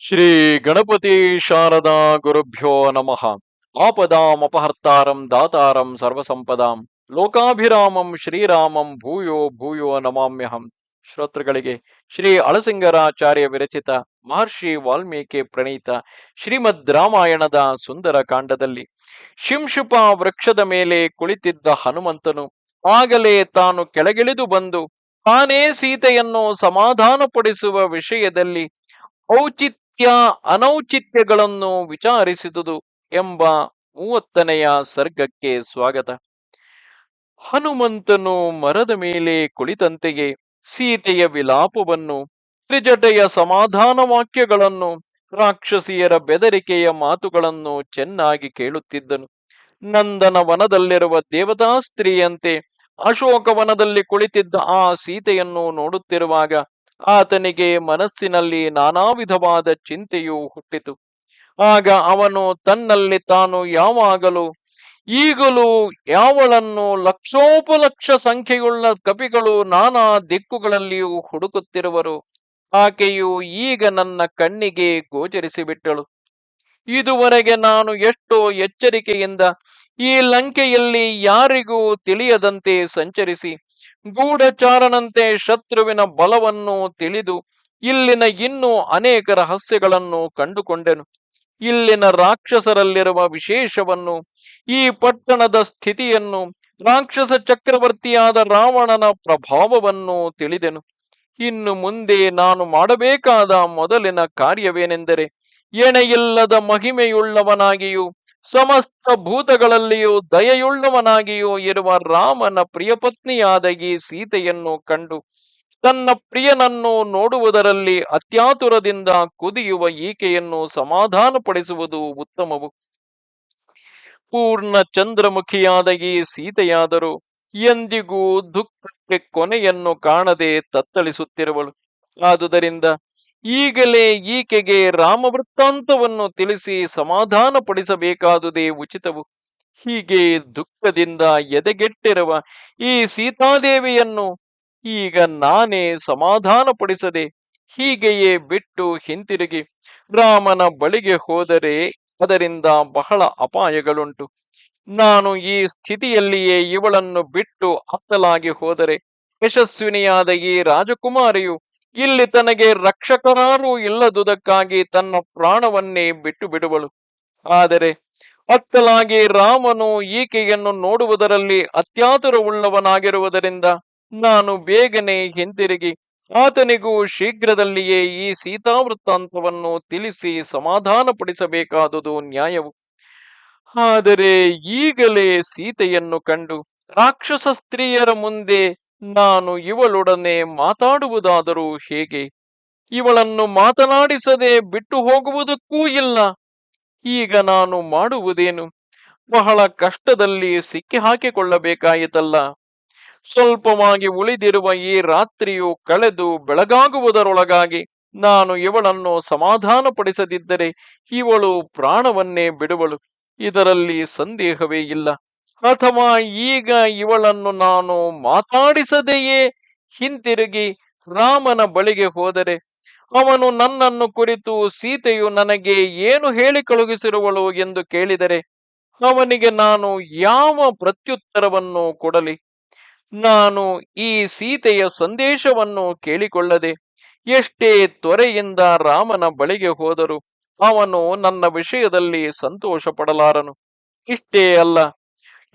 ಶ್ರೀ ಗಣಪತಿ ಶಾರದಾ ಗುರುಭ್ಯೋ ನಮಃ. ಆಪದಾಂ ಅಪಹರ್ತಾರಂ ದಾತಾರಂ ಸರ್ವಸಂಪದಾಂ. ಲೋಕಾಭಿರಾಮಂ ಶ್ರೀರಾಮಂ ಭೂಯೋ ಭೂಯೋ ನಮಾಮ್ಯಹಂ. ಶ್ರೋತೃಗಳಿಗೆ ಶ್ರೀ ಅಳಸಿಂಗರಾಚಾರ್ಯ ವಿರಚಿತ ಮಹರ್ಷಿ ವಾಲ್ಮೀಕಿ ಪ್ರಣೀತ ಶ್ರೀಮದ್ ರಾಮಾಯಣದ ಸುಂದರ ಕಾಂಡದಲ್ಲಿ ಶಿಂಶುಪ ವೃಕ್ಷದ ಮೇಲೆ ಕುಳಿತಿದ್ದ ಹನುಮಂತನು ಆಗಲೇ ತಾನು ಕೆಳಗಿಳಿದು ಬಂದು, ತಾನೇ ಸೀತೆಯನ್ನು ಸಮಾಧಾನಪಡಿಸುವ ವಿಷಯದಲ್ಲಿ ಔಚಿತ್ಯ ಅನೌಚಿತ್ಯಗಳನ್ನು ವಿಚಾರಿಸಿದುದು ಎಂಬ ಮೂವತ್ತನೆಯ ಸರ್ಗಕ್ಕೆ ಸ್ವಾಗತ. ಹನುಮಂತನು ಮರದ ಮೇಲೆ ಕುಳಿತಂತೆಯೇ ಸೀತೆಯ ವಿಲಾಪವನ್ನು, ತ್ರಿಜಟೆಯ ಸಮಾಧಾನ ವಾಕ್ಯಗಳನ್ನು, ರಾಕ್ಷಸಿಯರ ಬೆದರಿಕೆಯ ಮಾತುಗಳನ್ನು ಚೆನ್ನಾಗಿ ಕೇಳುತ್ತಿದ್ದನು. ನಂದನ ವನದಲ್ಲಿರುವ ದೇವತಾ ಸ್ತ್ರೀಯಂತೆ ಅಶೋಕವನದಲ್ಲಿ ಕುಳಿತಿದ್ದ ಆ ಸೀತೆಯನ್ನು ನೋಡುತ್ತಿರುವಾಗ ಆತನಿಗೆ ಮನಸ್ಸಿನಲ್ಲಿ ನಾನಾ ವಿಧವಾದ ಚಿಂತೆಯು ಹುಟ್ಟಿತು. ಆಗ ಅವನು ತನ್ನಲ್ಲಿ ತಾನು ಯಾವಾಗಲೂ, ಈಗಲೂ ಯಾವಳನ್ನು ಲಕ್ಷೋಪಲಕ್ಷ ಸಂಖ್ಯೆಯುಳ್ಳ ಕಪಿಗಳು ನಾನಾ ದಿಕ್ಕುಗಳಲ್ಲಿಯೂ ಹುಡುಕುತ್ತಿರುವರು. ಆಕೆಯು ಈಗ ನನ್ನ ಕಣ್ಣಿಗೆ ಗೋಚರಿಸಿಬಿಟ್ಟಳು. ಇದುವರೆಗೆ ನಾನು ಎಷ್ಟೋ ಎಚ್ಚರಿಕೆಯಿಂದ ಈ ಲಂಕೆಯಲ್ಲಿ ಯಾರಿಗೂ ತಿಳಿಯದಂತೆ ಸಂಚರಿಸಿ ಗೂಢಚಾರನಂತೆ ಶತ್ರುವಿನ ಬಲವನ್ನು ತಿಳಿದು, ಇಲ್ಲಿನ ಇನ್ನೂ ಅನೇಕ ರಹಸ್ಯಗಳನ್ನು ಕಂಡುಕೊಂಡೆನು. ಇಲ್ಲಿನ ರಾಕ್ಷಸರಲ್ಲಿರುವ ವಿಶೇಷವನ್ನು, ಈ ಪಟ್ಟಣದ ಸ್ಥಿತಿಯನ್ನು, ರಾಕ್ಷಸ ಚಕ್ರವರ್ತಿಯಾದ ರಾವಣನ ಪ್ರಭಾವವನ್ನು ತಿಳಿದೆನು. ಇನ್ನು ಮುಂದೆ ನಾನು ಮಾಡಬೇಕಾದ ಮೊದಲಿನ ಕಾರ್ಯವೇನೆಂದರೆ, ಎಣೆಯಿಲ್ಲದ ಮಹಿಮೆಯುಳ್ಳವನಾಗಿಯೂ ಸಮಸ್ತ ಭೂತಗಳಲ್ಲಿಯೂ ದಯೆಯುಳ್ಳವನಾಗಿಯೂ ಇರುವ ರಾಮನ ಪ್ರಿಯಪತ್ನಿಯಾದ ಈ ಸೀತೆಯನ್ನು ಕಂಡು ತನ್ನ ಪ್ರಿಯನನ್ನು ನೋಡುವುದರಲ್ಲಿ ಅತ್ಯಾತುರದಿಂದ ಕುದಿಯುವ ಈಕೆಯನ್ನು ಸಮಾಧಾನಪಡಿಸುವುದು ಉತ್ತಮವು. ಪೂರ್ಣ ಚಂದ್ರಮುಖಿಯಾದ ಈ ಸೀತೆಯಾದರೂ ಎಂದಿಗೂ ದುಃಖಕ್ಕೆ ಕೊನೆಯನ್ನು ಕಾಣದೆ ತತ್ತಳಿಸುತ್ತಿರುವಳು. ಆದುದರಿಂದ ಈಗಲೇ ಈಕೆಗೆ ರಾಮವೃತ್ತಾಂತವನ್ನು ತಿಳಿಸಿ ಸಮಾಧಾನಪಡಿಸಬೇಕಾದುದೇ ಉಚಿತವು. ಹೀಗೆ ದುಃಖದಿಂದ ಎದೆಗೆಟ್ಟಿರುವ ಈ ಸೀತಾದೇವಿಯನ್ನು ಈಗ ನಾನೇ ಸಮಾಧಾನಪಡಿಸದೆ ಹೀಗೆಯೇ ಬಿಟ್ಟು ಹಿಂತಿರುಗಿ. ರಾಮನ ಬಳಿಗೆ ಹೋದರೆ ಅದರಿಂದ ಬಹಳ ಅಪಾಯಗಳುಂಟು. ನಾನು ಈ ಸ್ಥಿತಿಯಲ್ಲಿಯೇ ಇವಳನ್ನು ಬಿಟ್ಟು ಅತ್ತಲಾಗಿ ಹೋದರೆ ಯಶಸ್ವಿನಿಯಾದ ಈ ರಾಜಕುಮಾರಿಯು ಇಲ್ಲಿ ತನಗೆ ರಕ್ಷಕರಾರು ಇಲ್ಲದುದಕ್ಕಾಗಿ ತನ್ನ ಪ್ರಾಣವನ್ನೇ ಬಿಟ್ಟು ಬಿಡುವಳು ಆದರೆ ಅತ್ತಲಾಗಿ ರಾಮನು ಈಕೆಯನ್ನು ನೋಡುವುದರಲ್ಲಿ ಅತ್ಯಾತುರವುಳ್ಳವನಾಗಿರುವುದರಿಂದ ನಾನು ಬೇಗನೆ ಹಿಂತಿರುಗಿ, ಆತನಿಗೂ ಶೀಘ್ರದಲ್ಲಿಯೇ ಈ ಸೀತಾವೃತ್ತಾಂತವನ್ನು ತಿಳಿಸಿ ಸಮಾಧಾನಪಡಿಸಬೇಕಾದುದು ನ್ಯಾಯವು. ಆದರೆ ಈಗಲೇ ಸೀತೆಯನ್ನು ಕಂಡು ರಾಕ್ಷಸ ಸ್ತ್ರೀಯರ ಮುಂದೆ ನಾನು ಇವಳೊಡನೆ ಮಾತಾಡುವುದಾದರೂ ಹೇಗೆ? ಇವಳನ್ನು ಮಾತನಾಡಿಸದೆ ಬಿಟ್ಟು ಹೋಗುವುದಕ್ಕೂ ಇಲ್ಲ. ಈಗ ನಾನು ಮಾಡುವುದೇನು? ಬಹಳ ಕಷ್ಟದಲ್ಲಿ ಸಿಕ್ಕಿ ಹಾಕಿಕೊಳ್ಳಬೇಕಾಯಿತಲ್ಲ. ಸ್ವಲ್ಪವಾಗಿ ಉಳಿದಿರುವ ಈ ರಾತ್ರಿಯು ಕಳೆದು ಬೆಳಗಾಗುವುದರೊಳಗಾಗಿ ನಾನು ಇವಳನ್ನು ಸಮಾಧಾನಪಡಿಸದಿದ್ದರೆ ಇವಳು ಪ್ರಾಣವನ್ನೇ ಬಿಡುವಳು. ಇದರಲ್ಲಿ ಸಂದೇಹವೇ ಇಲ್ಲ. ಅಥವಾ ಈಗ ಇವಳನ್ನು ನಾನು ಮಾತಾಡಿಸದೆಯೇ? ಹಿಂತಿರುಗಿ ರಾಮನ ಬಳಿಗೆ ಹೋದರೆ, ಅವನು ನನ್ನನ್ನು ಕುರಿತು ಸೀತೆಯು ನನಗೆ ಏನು ಹೇಳಿ ಕಳುಹಿಸಿರುವಳು ಎಂದು ಕೇಳಿದರೆ, ಅವನಿಗೆ ನಾನು ಯಾವ ಪ್ರತ್ಯುತ್ತರವನ್ನು ಕೊಡಲಿ? ನಾನು ಈ ಸೀತೆಯ ಸಂದೇಶವನ್ನು ಕೇಳಿಕೊಳ್ಳದೆ ಎಷ್ಟೇ ತ್ವರೆಯಿಂದ ರಾಮನ ಬಳಿಗೆ ಹೋದರು ಅವನು ನನ್ನ ವಿಷಯದಲ್ಲಿ ಸಂತೋಷ ಪಡಲಾರನು ಇಷ್ಟೇ ಅಲ್ಲ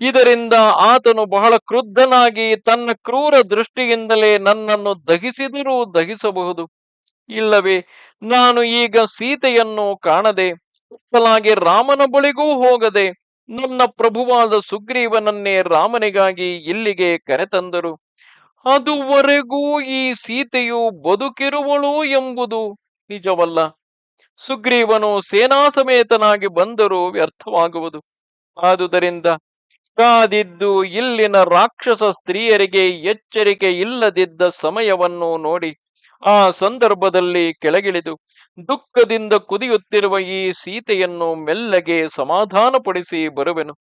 ಇದರಿಂದ ಆತನು ಬಹಳ ಕ್ರುದ್ಧನಾಗಿ ತನ್ನ ಕ್ರೂರ ದೃಷ್ಟಿಯಿಂದಲೇ ನನ್ನನ್ನು ದಹಿಸಿದರೂ ದಹಿಸಬಹುದು. ಇಲ್ಲವೇ, ನಾನು ಈಗ ಸೀತೆಯನ್ನು ಕಾಣದೆ ಉತ್ತಲಾಗಿ ರಾಮನ ಬಳಿಗೂ ಹೋಗದೆ, ನನ್ನ ಪ್ರಭುವಾದ ಸುಗ್ರೀವನನ್ನೇ ರಾಮನಿಗಾಗಿ ಇಲ್ಲಿಗೆ ಕರೆತಂದರು. ಅದುವರೆಗೂ ಈ ಸೀತೆಯು ಬದುಕಿರುವಳು ಎಂಬುದು ನಿಜವಲ್ಲ. ಸುಗ್ರೀವನು ಸೇನಾ ಸಮೇತನಾಗಿ ಬಂದರೂ ವ್ಯರ್ಥವಾಗುವುದು. ಆದುದರಿಂದ ಕಾದಿದ್ದು ಇಲ್ಲಿನ ರಾಕ್ಷಸ ಸ್ತ್ರೀಯರಿಗೆ ಎಚ್ಚರಿಕೆ ಇಲ್ಲದಿದ್ದ ಸಮಯವನ್ನು ನೋಡಿ ಆ ಸಂದರ್ಭದಲ್ಲಿ ಕೆಳಗಿಳಿದು ದುಃಖದಿಂದ ಕುದಿಯುತ್ತಿರುವ ಈ ಸೀತೆಯನ್ನು ಮೆಲ್ಲಗೆ ಸಮಾಧಾನಪಡಿಸಿ ಬರುವೆನು.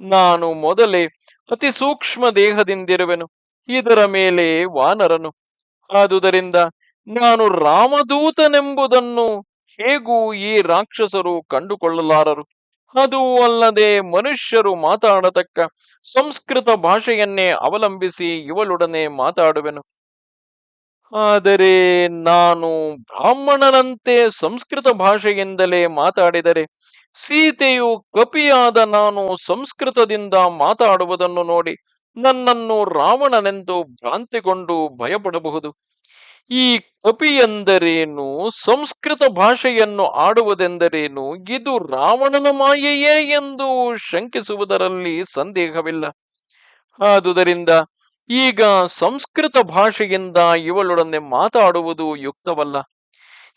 ನಾನು ಮೊದಲೇ ಅತಿ ಸೂಕ್ಷ್ಮ ದೇಹದಿಂದಿರುವೆನು. ಇದರ ಮೇಲೆ ವಾನರನು, ಆದುದರಿಂದ ನಾನು ರಾಮದೂತನೆಂಬುದನ್ನು ಹೇಗೂ ಈ ರಾಕ್ಷಸರು ಕಂಡುಕೊಳ್ಳಲಾರರು? ಅದು ಅಲ್ಲದೆ ಮನುಷ್ಯರು ಮಾತಾಡತಕ್ಕ ಸಂಸ್ಕೃತ ಭಾಷೆಯನ್ನೇ ಅವಲಂಬಿಸಿ ಇವಳೊಡನೆ ಮಾತಾಡುವೆನು. ಆದರೆ ನಾನು ಬ್ರಾಹ್ಮಣನಂತೆ ಸಂಸ್ಕೃತ ಭಾಷೆಯಿಂದಲೇ ಮಾತಾಡಿದರೆ ಸೀತೆಯು ಕಪಿಯಾದ ನಾನು ಸಂಸ್ಕೃತದಿಂದ ಮಾತಾಡುವುದನ್ನು ನೋಡಿ ನನ್ನನ್ನು ರಾವಣನೆಂದು ಭ್ರಾಂತಿಗೊಂಡು ಭಯಪಡಬಹುದು. ಈ ಕಪಿ ಎಂದರೇನು ಸಂಸ್ಕೃತ ಭಾಷೆಯನ್ನು ಆಡುವುದೆಂದರೇನು? ಇದು ರಾವಣನ ಮಾಯೆಯೇ ಎಂದು ಶಂಕಿಸುವುದರಲ್ಲಿ ಸಂದೇಹವಿಲ್ಲ. ಆದುದರಿಂದ ಈಗ ಸಂಸ್ಕೃತ ಭಾಷೆಯಿಂದ ಇವಳೊಡನೆ ಮಾತಾಡುವುದು ಯುಕ್ತವಲ್ಲ.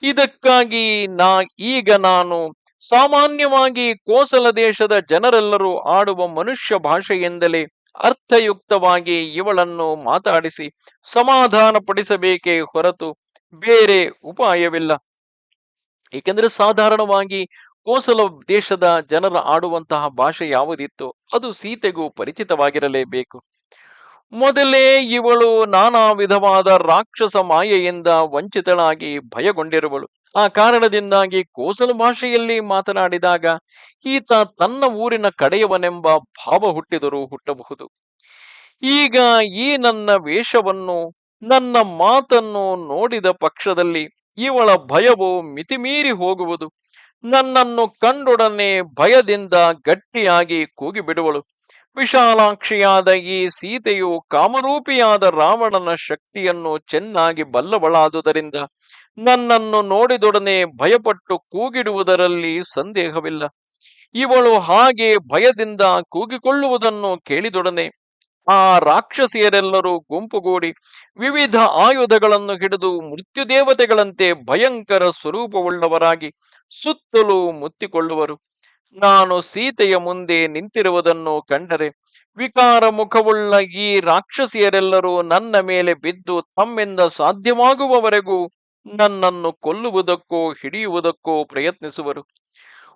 ಇದಕ್ಕಾಗಿ ನಾ, ಈಗ ನಾನು ಸಾಮಾನ್ಯವಾಗಿ ಕೋಸಲ ದೇಶದ ಜನರೆಲ್ಲರೂ ಆಡುವ ಮನುಷ್ಯ ಭಾಷೆಯಿಂದಲೇ ಅರ್ಥಯುಕ್ತವಾಗಿ ಇವಳನ್ನು ಮಾತಾಡಿಸಿ ಸಮಾಧಾನ ಪಡಿಸಬೇಕೇ ಹೊರತು ಬೇರೆ ಉಪಾಯವಿಲ್ಲ. ಏಕೆಂದರೆ ಸಾಧಾರಣವಾಗಿ ಕೋಸಲ ದೇಶದ ಜನರ ಆಡುವಂತಹ ಭಾಷೆ ಯಾವುದಿತ್ತು ಅದು ಸೀತೆಗೂ ಪರಿಚಿತವಾಗಿರಲೇಬೇಕು. ಮೊದಲೇ ಇವಳು ನಾನಾ ವಿಧವಾದ ರಾಕ್ಷಸ ಮಾಯೆಯಿಂದ ವಂಚಿತಳಾಗಿ ಭಯಗೊಂಡಿರುವಳು. ಆ ಕಾರಣದಿಂದಾಗಿ ಕೋಸಲ ಭಾಷೆಯಲ್ಲಿ ಮಾತನಾಡಿದಾಗ, ಈತ ತನ್ನ ಊರಿನ ಕಡೆಯವನೆಂಬ ಭಾವ ಹುಟ್ಟಿದರೂ ಹುಟ್ಟಬಹುದು. ಈಗ ಈ ನನ್ನ ವೇಷವನ್ನು, ನನ್ನ ಮಾತನ್ನು ನೋಡಿದ ಪಕ್ಷದಲ್ಲಿ ಇವಳ ಭಯವು ಮಿತಿಮೀರಿ ಹೋಗುವುದು. ನನ್ನನ್ನು ಕಂಡೊಡನೆ ಭಯದಿಂದ ಗಟ್ಟಿಯಾಗಿ ಕೂಗಿಬಿಡುವಳು. ವಿಶಾಲಾಕ್ಷಿಯಾದ ಈ ಸೀತೆಯು ಕಾಮರೂಪಿಯಾದ ರಾವಣನ ಶಕ್ತಿಯನ್ನು ಚೆನ್ನಾಗಿ ಬಲ್ಲವಳಾದುದರಿಂದ ನನ್ನನ್ನು ನೋಡಿದೊಡನೆ ಭಯಪಟ್ಟು ಕೂಗಿಡುವುದರಲ್ಲಿ ಸಂದೇಹವಿಲ್ಲ. ಇವಳು ಹಾಗೆ ಭಯದಿಂದ ಕೂಗಿಕೊಳ್ಳುವುದನ್ನು ಕೇಳಿದೊಡನೆ ಆ ರಾಕ್ಷಸಿಯರೆಲ್ಲರೂ ಗುಂಪುಗೂಡಿ ವಿವಿಧ ಆಯುಧಗಳನ್ನು ಹಿಡಿದು ಮೃತ್ಯುದೇವತೆಗಳಂತೆ ಭಯಂಕರ ಸ್ವರೂಪವುಳ್ಳವರಾಗಿ ಸುತ್ತಲೂ ಮುತ್ತಿಕೊಳ್ಳುವರು. ನಾನು ಸೀತೆಯ ಮುಂದೆ ನಿಂತಿರುವುದನ್ನು ಕಂಡರೆ ವಿಕಾರ ಮುಖವುಳ್ಳ ಈ ರಾಕ್ಷಸಿಯರೆಲ್ಲರೂ ನನ್ನ ಮೇಲೆ ಬಿದ್ದು ತಮ್ಮಿಂದ ಸಾಧ್ಯವಾಗುವವರೆಗೂ ನನ್ನನ್ನು ಕೊಲ್ಲುವುದಕ್ಕೋ ಹಿಡಿಯುವುದಕ್ಕೋ ಪ್ರಯತ್ನಿಸುವರು.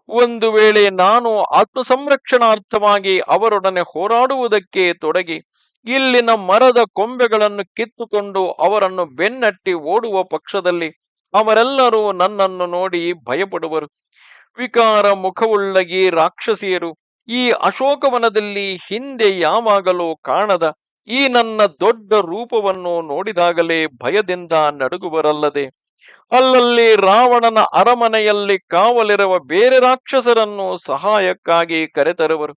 ಒಂದು ವೇಳೆ ನಾನು ಆತ್ಮಸಂರಕ್ಷಣಾರ್ಥವಾಗಿ ಅವರೊಡನೆ ಹೋರಾಡುವುದಕ್ಕೆ ತೊಡಗಿ ಇಲ್ಲಿನ ಮರದ ಕೊಂಬೆಗಳನ್ನು ಕಿತ್ತುಕೊಂಡು ಅವರನ್ನು ಬೆನ್ನಟ್ಟಿ ಓಡುವ ಪಕ್ಷದಲ್ಲಿ ಅವರೆಲ್ಲರೂ ನನ್ನನ್ನು ನೋಡಿ ಭಯಪಡುವರು. ವಿಕಾರ ಮುಖವುಳ್ಳ ಈ ರಾಕ್ಷಸಿಯರು, ಈ ಅಶೋಕವನದಲ್ಲಿ ಹಿಂದೆ ಯಾವಾಗಲೂ ಕಾಣದ, ಈ ನನ್ನ ದೊಡ್ಡ ರೂಪವನ್ನು ನೋಡಿದಾಗಲೇ ಭಯದಿಂದ ನಡುಗುವರಲ್ಲದೆ. ಅಲ್ಲಲ್ಲಿ ರಾವಣನ ಅರಮನೆಯಲ್ಲಿ ಕಾವಲಿರುವ ಬೇರೆ ರಾಕ್ಷಸರನ್ನು ಸಹಾಯಕ್ಕಾಗಿ ಕರೆತರುವರು.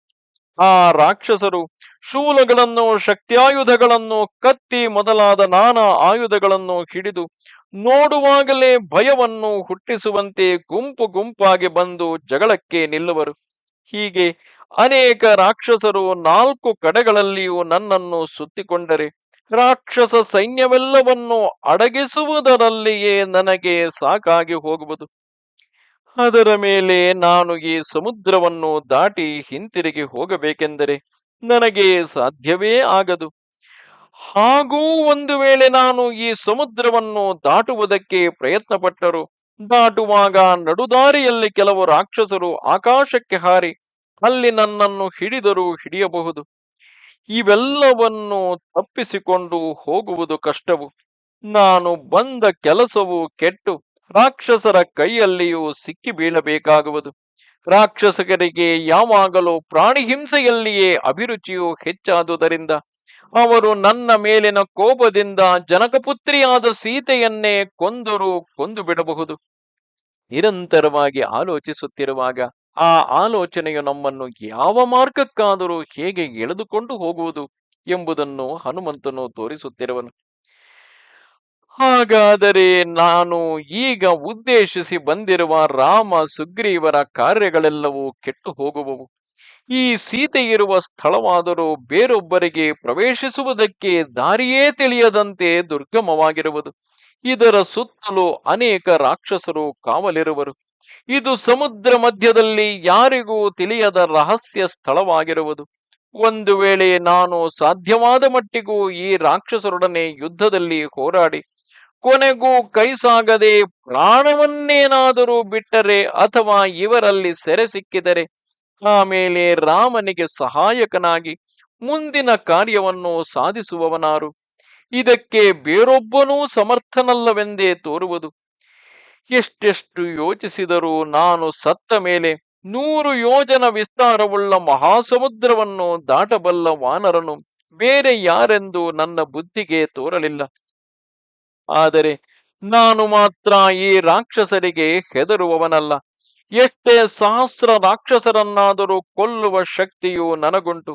ಆ ರಾಕ್ಷಸರು ಶೂಲಗಳನ್ನು, ಶಕ್ತಿಯಾಯುಧಗಳನ್ನು ಕತ್ತಿ ಮೊದಲಾದ ನಾನಾ ಆಯುಧಗಳನ್ನು ಹಿಡಿದು ನೋಡುವಾಗಲೇ ಭಯವನ್ನು ಹುಟ್ಟಿಸುವಂತೆ ಗುಂಪು ಗುಂಪಾಗಿ ಬಂದು ಜಗಳಕ್ಕೆ ನಿಲ್ಲುವರು. ಹೀಗೆ ಅನೇಕ ರಾಕ್ಷಸರು ನಾಲ್ಕು ಕಡೆಗಳಲ್ಲಿಯೂ ನನ್ನನ್ನು ಸುತ್ತಿಕೊಂಡರೆ, ರಾಕ್ಷಸ ಸೈನ್ಯವೆಲ್ಲವನ್ನು ಅಡಗಿಸುವುದರಲ್ಲಿಯೇ ನನಗೆ ಸಾಕಾಗಿ ಹೋಗುವುದು. ಅದರ ಮೇಲೆ ನಾನು ಈ ಸಮುದ್ರವನ್ನು ದಾಟಿ ಹಿಂತಿರುಗಿ ಹೋಗಬೇಕೆಂದರೆ ನನಗೆ ಸಾಧ್ಯವೇ ಆಗದು. ಹಾಗೂ ಒಂದು ವೇಳೆ ನಾನು ಈ ಸಮುದ್ರವನ್ನು ದಾಟುವುದಕ್ಕೆ ಪ್ರಯತ್ನ ಪಟ್ಟರು ದಾಟುವಾಗ ನಡುದಾರಿಯಲ್ಲಿ ಕೆಲವು ರಾಕ್ಷಸರು ಆಕಾಶಕ್ಕೆ ಹಾರಿ ಅಲ್ಲಿ ನನ್ನನ್ನು ಹಿಡಿದರೂ ಹಿಡಿಯಬಹುದು. ಇವೆಲ್ಲವನ್ನು ತಪ್ಪಿಸಿಕೊಂಡು ಹೋಗುವುದು ಕಷ್ಟವು. ನಾನು ಬಂದ ಕೆಲಸವು ಕೆಟ್ಟು ರಾಕ್ಷಸರ ಕೈಯಲ್ಲಿಯೂ ಸಿಕ್ಕಿ ಬೀಳಬೇಕಾಗುವುದು. ರಾಕ್ಷಸರಿಗೆ ಯಾವಾಗಲೂ ಪ್ರಾಣಿ ಹಿಂಸೆಯಲ್ಲಿಯೇ ಅಭಿರುಚಿಯು ಹೆಚ್ಚಾದುದರಿಂದ ಅವರು ನನ್ನ ಮೇಲಿನ ಕೋಪದಿಂದ ಜನಕಪುತ್ರಿಯಾದ ಸೀತೆಯನ್ನೇ ಕೊಂದರು ಕೊಂದು ಬಿಡಬಹುದು. ನಿರಂತರವಾಗಿ ಆಲೋಚಿಸುತ್ತಿರುವಾಗ ಆ ಆಲೋಚನೆಯು ನಮ್ಮನ್ನು ಯಾವ ಮಾರ್ಗಕ್ಕಾದರೂ ಹೇಗೆ ಎಳೆದುಕೊಂಡು ಹೋಗುವುದು ಎಂಬುದನ್ನು ಹನುಮಂತನು ತೋರಿಸುತ್ತಿರುವನು. ಹಾಗಾದರೆ ನಾನು ಈಗ ಉದ್ದೇಶಿಸಿ ಬಂದಿರುವ ರಾಮ ಸುಗ್ರೀವರ ಕಾರ್ಯಗಳೆಲ್ಲವೂ ಕೆಟ್ಟು ಹೋಗುವವು. ಈ ಸೀತೆ ಇರುವ ಸ್ಥಳವಾದರೂ ಬೇರೊಬ್ಬರಿಗೆ ಪ್ರವೇಶಿಸುವುದಕ್ಕೆ ದಾರಿಯೇ ತಿಳಿಯದಂತೆ ದುರ್ಗಮವಾಗಿರುವುದು. ಇದರ ಸುತ್ತಲೂ ಅನೇಕ ರಾಕ್ಷಸರು ಕಾವಲಿರುವರು. ಇದು ಸಮುದ್ರ ಮಧ್ಯದಲ್ಲಿ ಯಾರಿಗೂ ತಿಳಿಯದ ರಹಸ್ಯ ಸ್ಥಳವಾಗಿರುವುದು. ಒಂದು ವೇಳೆ ನಾನು ಸಾಧ್ಯವಾದ ಮಟ್ಟಿಗೂ ಈ ರಾಕ್ಷಸರೊಡನೆ ಯುದ್ಧದಲ್ಲಿ ಹೋರಾಡಿ, ಕೊನೆಗೂ ಕೈ ಸಾಗದೆ ಪ್ರಾಣವನ್ನೇನಾದರೂ ಬಿಟ್ಟರೆ ಅಥವಾ ಇವರಲ್ಲಿ ಸೆರೆ ಸಿಕ್ಕಿದರೆ ಆಮೇಲೆ ರಾಮನಿಗೆ ಸಹಾಯಕನಾಗಿ ಮುಂದಿನ ಕಾರ್ಯವನ್ನು ಸಾಧಿಸುವವನಾರು. ಇದಕ್ಕೆ ಬೇರೊಬ್ಬನೂ ಸಮರ್ಥನಲ್ಲವೆಂದೇ ತೋರುವುದು. ಎಷ್ಟೆಷ್ಟು ಯೋಚಿಸಿದರೂ ನಾನು ಸತ್ತ ಮೇಲೆ ನೂರು ಯೋಜನ ವಿಸ್ತಾರವುಳ್ಳ ಮಹಾಸಮುದ್ರವನ್ನು ದಾಟಬಲ್ಲ ವಾನರನು ಬೇರೆ ಯಾರೆಂದು ನನ್ನ ಬುದ್ಧಿಗೆ ತೋರಲಿಲ್ಲ. ಆದರೆ ನಾನು ಮಾತ್ರ ಈ ರಾಕ್ಷಸರಿಗೆ ಹೆದರುವವನಲ್ಲ. ಎಷ್ಟೇ ಸಹಸ್ರ ರಾಕ್ಷಸರನ್ನಾದರೂ ಕೊಲ್ಲುವ ಶಕ್ತಿಯು ನನಗುಂಟು.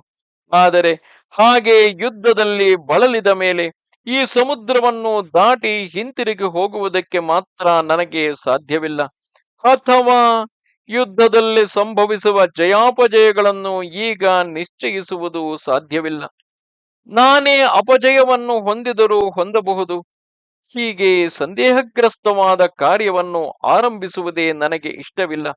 ಆದರೆ ಹಾಗೆ ಯುದ್ಧದಲ್ಲಿ ಬಳಲಿದ ಮೇಲೆ ಈ ಸಮುದ್ರವನ್ನು ದಾಟಿ ಹಿಂತಿರುಗಿ ಹೋಗುವುದಕ್ಕೆ ಮಾತ್ರ ನನಗೆ ಸಾಧ್ಯವಿಲ್ಲ. ಅಥವಾ ಯುದ್ಧದಲ್ಲಿ ಸಂಭವಿಸುವ ಜಯಾಪಜಯಗಳನ್ನು ಈಗ ನಿಶ್ಚಯಿಸುವುದು ಸಾಧ್ಯವಿಲ್ಲ. ನಾನೇ ಅಪಜಯವನ್ನು ಹೊಂದಿದರೂ ಹೊಂದಬಹುದು. ಹೀಗೆ ಸಂದೇಹಗ್ರಸ್ತವಾದ ಕಾರ್ಯವನ್ನು ಆರಂಭಿಸುವುದೇ ನನಗೆ ಇಷ್ಟವಿಲ್ಲ.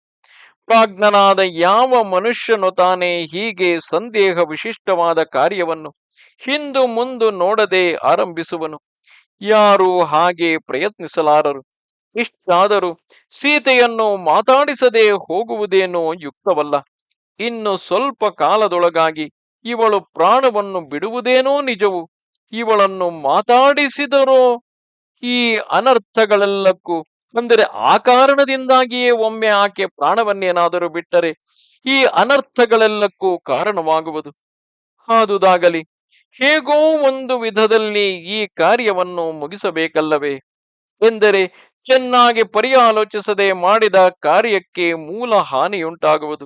ಪ್ರಾಜ್ಞನಾದ ಯಾವ ಮನುಷ್ಯನು ತಾನೇ ಹೀಗೆ ಸಂದೇಹ ವಿಶಿಷ್ಟವಾದ ಕಾರ್ಯವನ್ನು ಹಿಂದು ಮುಂದು ನೋಡದೆ ಆರಂಭಿಸುವನು? ಯಾರು ಹಾಗೆ ಪ್ರಯತ್ನಿಸಲಾರರು? ಇಷ್ಟಾದರೂ ಸೀತೆಯನ್ನು ಮಾತಾಡಿಸದೆ ಹೋಗುವುದೇನೋ ಯುಕ್ತವಲ್ಲ. ಇನ್ನು ಸ್ವಲ್ಪ ಕಾಲದೊಳಗಾಗಿ ಇವಳು ಪ್ರಾಣವನ್ನು ಬಿಡುವುದೇನೋ ನಿಜವು? ಇವಳನ್ನು ಮಾತಾಡಿಸಿದರೋ ಈ ಅನರ್ಥಗಳೆಲ್ಲಕ್ಕೂ ಅಂದರೆ ಆ ಕಾರಣದಿಂದಾಗಿಯೇ ಒಮ್ಮೆ ಆಕೆ ಪ್ರಾಣವನ್ನೇನಾದರೂ ಬಿಟ್ಟರೆ ಈ ಅನರ್ಥಗಳೆಲ್ಲಕ್ಕೂ ಕಾರಣವಾಗುವುದು. ಆದುದಾಗಲಿ, ಹೇಗೋ ಒಂದು ವಿಧದಲ್ಲಿ ಈ ಕಾರ್ಯವನ್ನು ಮುಗಿಸಬೇಕಲ್ಲವೇ? ಎಂದರೆ ಚೆನ್ನಾಗಿ ಪರ್ಯಾಲೋಚಿಸದೆ ಮಾಡಿದ ಕಾರ್ಯಕ್ಕೆ ಮೂಲ ಹಾನಿಯುಂಟಾಗುವುದು.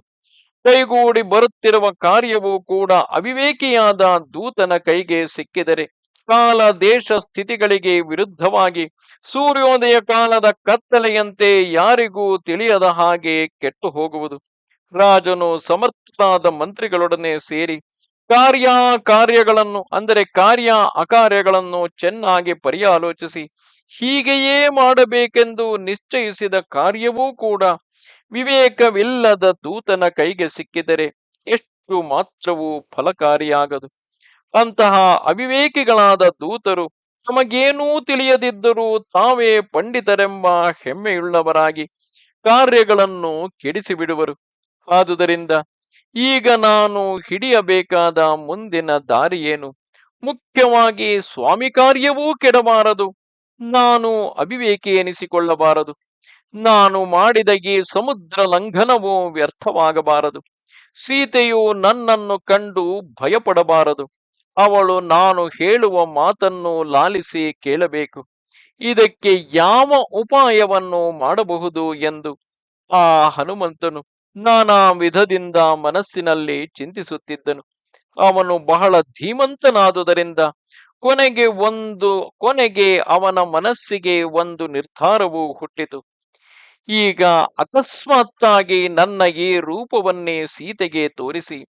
ಕೈಗೂಡಿ ಬರುತ್ತಿರುವ ಕಾರ್ಯವೂ ಕೂಡ ಅವಿವೇಕಿಯಾದ ದೂತನ ಕೈಗೆ ಸಿಕ್ಕಿದರೆ ಕಾಲ ದೇಶ ಸ್ಥಿತಿಗಳಿಗೆ ವಿರುದ್ಧವಾಗಿ ಸೂರ್ಯೋದಯ ಕಾಲದ ಕತ್ತಲೆಯಂತೆ ಯಾರಿಗೂ ತಿಳಿಯದ ಹಾಗೆ ಕೆಟ್ಟು ಹೋಗುವುದು. ರಾಜನು ಸಮರ್ಥನಾದ ಮಂತ್ರಿಗಳೊಡನೆ ಸೇರಿ ಕಾರ್ಯ ಕಾರ್ಯಗಳನ್ನು ಅಂದರೆ ಕಾರ್ಯ ಅಕಾರ್ಯಗಳನ್ನು ಚೆನ್ನಾಗಿ ಪರ್ಯಾಲೋಚಿಸಿ, ಹೀಗೆಯೇ ಮಾಡಬೇಕೆಂದು ನಿಶ್ಚಯಿಸಿದ ಕಾರ್ಯವೂ ಕೂಡ ವಿವೇಕವಿಲ್ಲದ ದೂತನ ಕೈಗೆ ಸಿಕ್ಕಿದರೆ ಎಷ್ಟು ಮಾತ್ರವೂ ಫಲಕಾರಿಯಾಗದು. ಅಂತಹ ಅವಿವೇಕಿಗಳಾದ ದೂತರು ತಮಗೇನೂ ತಿಳಿಯದಿದ್ದರೂ ತಾವೇ ಪಂಡಿತರೆಂಬ ಹೆಮ್ಮೆಯುಳ್ಳವರಾಗಿ ಕಾರ್ಯಗಳನ್ನು ಕೆಡಿಸಿಬಿಡುವರು. ಆದುದರಿಂದ ಈಗ ನಾನು ಹಿಡಿಯಬೇಕಾದ ಮುಂದಿನ ದಾರಿಯೇನು? ಮುಖ್ಯವಾಗಿ ಸ್ವಾಮಿ ಕಾರ್ಯವೂ ಕೆಡಬಾರದು. ನಾನು ಅವಿವೇಕಿ ಎನಿಸಿಕೊಳ್ಳಬಾರದು. ನಾನು ಮಾಡಿದ ಈ ಸಮುದ್ರ ಲಂಘನವು ವ್ಯರ್ಥವಾಗಬಾರದು. ಸೀತೆಯು ನನ್ನನ್ನು ಕಂಡು ಭಯಪಡಬಾರದು. ಅವಳು ನಾನು ಹೇಳುವ ಮಾತನ್ನು ಲಾಲಿಸಿ ಕೇಳಬೇಕು. ಇದಕ್ಕೆ ಯಾವ ಉಪಾಯವನ್ನು ಮಾಡಬಹುದು ಎಂದು? ಆ ಹನುಮಂತನು ನಾನಾ ವಿಧದಿಂದ ಮನಸ್ಸಿನಲ್ಲಿ ಚಿಂತಿಸುತ್ತಿದ್ದನು. ಅವನು ಬಹಳ ಧೀಮಂತನಾದುದರಿಂದ ಕೊನೆಗೆ ಒಂದು, ಕೊನೆಗೆ ಅವನ ಮನಸ್ಸಿಗೆ ಒಂದು ನಿರ್ಧಾರವು ಹುಟ್ಟಿತು. ಈಗ ಅಕಸ್ಮಾತ್ತಾಗಿ ನನ್ನ ಈ ರೂಪವನ್ನೇ ಸೀತೆಗೆ ತೋರಿಸಿ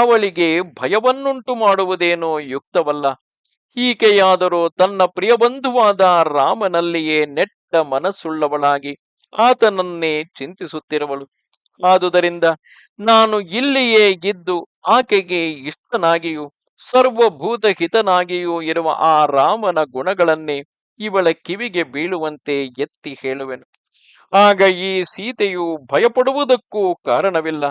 ಅವಳಿಗೆ ಭಯವನ್ನುಂಟು ಮಾಡುವುದೇನೋ ಯುಕ್ತವಲ್ಲ. ಈಕೆಯಾದರೂ ತನ್ನ ಪ್ರಿಯ ಬಂಧುವಾದ ರಾಮನಲ್ಲಿಯೇ ನೆಟ್ಟ ಮನಸ್ಸುಳ್ಳವಳಾಗಿ ಆತನನ್ನೇ ಚಿಂತಿಸುತ್ತಿರುವಳು. ಆದುದರಿಂದ ನಾನು ಇಲ್ಲಿಯೇ ಇದ್ದು ಆಕೆಗೆ ಇಷ್ಟನಾಗಿಯೂ ಸರ್ವಭೂತ ಹಿತನಾಗಿಯೂ ಇರುವ ಆ ರಾಮನ ಗುಣಗಳನ್ನೇ ಇವಳ ಕಿವಿಗೆ ಬೀಳುವಂತೆ ಎತ್ತಿ ಹೇಳುವೆನು. ಆಗ ಈ ಸೀತೆಯು ಭಯಪಡುವುದಕ್ಕೂ ಕಾರಣವಿಲ್ಲ.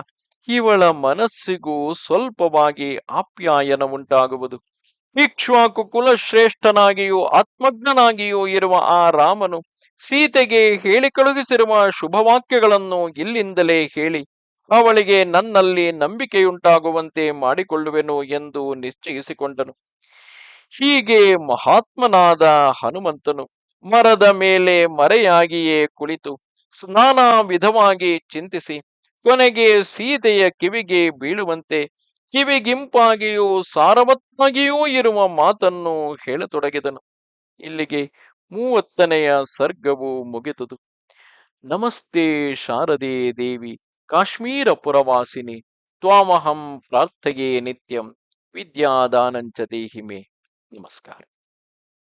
ಇವಳ ಮನಸ್ಸಿಗೂ ಸ್ವಲ್ಪವಾಗಿ ಆಪ್ಯಾಯನ ಉಂಟಾಗುವುದು ಇಕ್ಷ್ವಾಕು ಕುಲಶ್ರೇಷ್ಠನಾಗಿಯೂ ಆತ್ಮಜ್ಞನಾಗಿಯೂ ಇರುವ ಆ ರಾಮನು ಸೀತೆಗೆ ಹೇಳಿ ಕಳುಹಿಸಿರುವ ಶುಭವಾಕ್ಯಗಳನ್ನು ಇಲ್ಲಿಂದಲೇ ಹೇಳಿ, ಅವಳಿಗೆ ನನ್ನಲ್ಲಿ ನಂಬಿಕೆಯುಂಟಾಗುವಂತೆ ಮಾಡಿಕೊಳ್ಳುವೆನು ಎಂದು ನಿಶ್ಚಯಿಸಿಕೊಂಡನು. ಹೀಗೆ ಮಹಾತ್ಮನಾದ ಹನುಮಂತನು ಮರದ ಮೇಲೆ ಮರೆಯಾಗಿಯೇ ಕುಳಿತು ಸ್ನಾನಾ ವಿಧವಾಗಿ ಚಿಂತಿಸಿ ಕೊನೆಗೆ ಸೀತೆಯ ಕಿವಿಗೆ ಬೀಳುವಂತೆ ಕಿವಿಗಿಂಪಾಗಿಯೂ ಸಾರವತ್ತಾಗಿಯೂ ಇರುವ ಮಾತನ್ನು ಹೇಳತೊಡಗಿದನು. ಇಲ್ಲಿಗೆ ಮೂವತ್ತನೆಯ ಸರ್ಗವು ಮುಗಿದುದು. ನಮಸ್ತೆ ಶಾರದೆ ದೇವಿ ಕಾಶ್ಮೀರ ಪುರವಾಸಿನಿ ತ್ವಾಮಹಂ ಪ್ರಾರ್ಥೆಯೇ ನಿತ್ಯಂ, ವಿದ್ಯಾದಾನಂಚ ದೇಹಿಮೆ. ನಮಸ್ಕಾರ.